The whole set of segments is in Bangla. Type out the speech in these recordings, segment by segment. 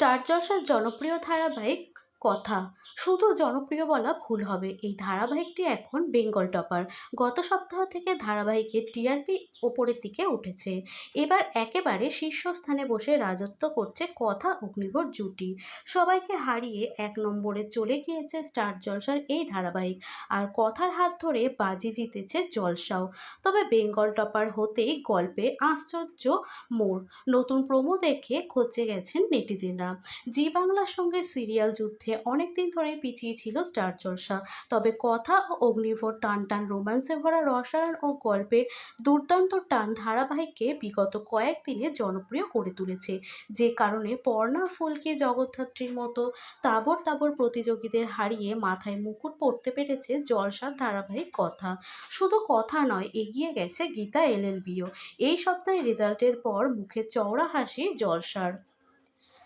স্টার জলসার জনপ্রিয় ধারাবাহিক কথা। শুধু জনপ্রিয় বলা ভুল হবে। এই ধারাবাহিকটি এখন বেঙ্গল টপার। গত সপ্তাহ থেকে ধারাবাহিকের টিআরপি ওপরের দিকে উঠেছে। এবার একেবারে শীর্ষস্থানে বসে রাজত্ব করছে কথা অগ্নিভর জুটি। সবাইকে হারিয়ে এক নম্বরে চলে গিয়েছে স্টার জলসার এই ধারাবাহিক। আর কথার হাত ধরে বাজি জিতেছে জলসাও। তবে বেঙ্গল টপার হতেই গল্পে আশ্চর্য মোড়। নতুন প্রোমো দেখে খচে গেছেন নেটিজেনরা। জি বাংলার সঙ্গে সিরিয়াল যুদ্ধে অনেকদিন ধরে পিছিয়ে ছিল স্টার জলসা। তবে কথা ও অগ্নিভর টান টান রোম্যান্সে ভরা রসায়ন ও গল্পের দুর্দান্ত টান ধারাবাহিককে বিগত কয়েকদিনে জনপ্রিয় করে তুলেছে। যে কারণে পর্ণা ফুলকি জগদ্ধাত্রীর মতো তাবর তাবর প্রতিযোগীদের হারিয়ে মাথায় মুকুট পড়তে পেরেছে জলসার ধারাবাহিক কথা। শুধু কথা নয়, এগিয়ে গেছে গীতা এলএলবিও এই সপ্তাহে রেজাল্টের পর মুখে চওড়া হাসি জলসার।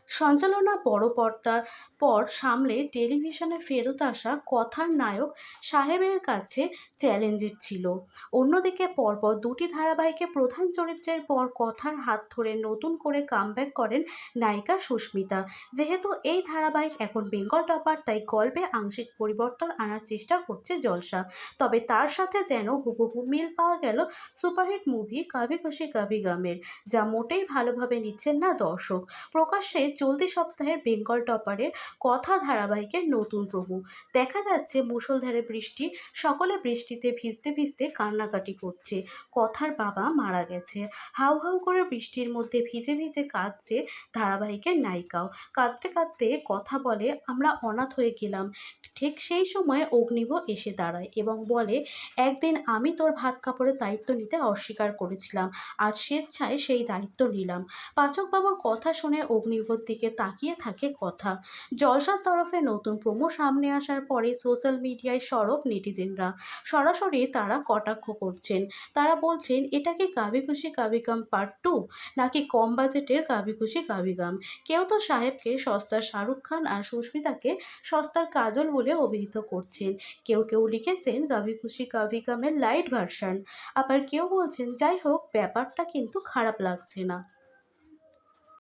সঞ্চালনা বড় পর্দার পর সামলে টেলিভিশনে ফেরত আসা কথার নায়ক সাহেবের কাছে চ্যালেঞ্জের ছিল। অন্যদিকে পরপর দুটি ধারাবাহিকে প্রধান চরিত্রের পর কথার হাত ধরে নতুন করে কামব্যাক করেন নায়িকা সুস্মিতা। যেহেতু এই ধারাবাহিক এখন বেঙ্গল টপার, তাই গল্পে আংশিক পরিবর্তন আনার চেষ্টা করছে জলসা। তবে তার সাথে যেন হুবহু মিল পাওয়া গেল সুপারহিট মুভি কাভি খুশি কাভি গামের, যা মোটেই ভালোভাবে নিচ্ছেন না দর্শক। প্রকাশ্যে চলতি সপ্তাহের বেঙ্গল টপারের কথা ধারাবাহিকের নতুন প্রভু। দেখা যাচ্ছে মুষলধারে বৃষ্টি, সকলে বৃষ্টিতে ভিজতে ভিজতে কান্নাকাটি করছে। কথার বাবা মারা গেছে। হাউ হাউ করে বৃষ্টির মধ্যে ভিজে ভিজে কাঁদছে ধারাবাহিকের নায়িকাও। কাঁদতে কাঁদতে কথা বলে, আমরা অনাথ হয়ে গেলাম। ঠিক সেই সময় অগ্নিব এসে দাঁড়ায় এবং বলে, একদিন আমি তোর ভাত কাপড়ের দায়িত্ব নিতে অস্বীকার করেছিলাম। আজ স্বেচ্ছায় সেই দায়িত্ব নিলাম। পাচকবাবুর কথা শুনে অগ্নিভর দিকে তাকিয়ে থাকে কথা। জলসার তরফে নতুন প্রোমো সামনে আসার পরে সোশ্যাল মিডিয়ায় সরব নেটিজেনরা। সরাসরি তারা কটাক্ষ করছেন। তারা বলছেন, এটা কি কাবি খুশি কাবি গাম পার্ট টু নাকি কম বাজেটের কাবি খুশি কাবি গাম? কেউ তো সাহেবকে সস্তার শাহরুখ খান আর সুস্মিতাকে সস্তার কাজল বলে অভিহিত করছেন। কেউ কেউ লিখেছেন, কাবি খুশি কাবি গামের লাইট ভার্সান আবার কেউ বলছেন, যাই হোক, ব্যাপারটা কিন্তু খারাপ লাগছে না।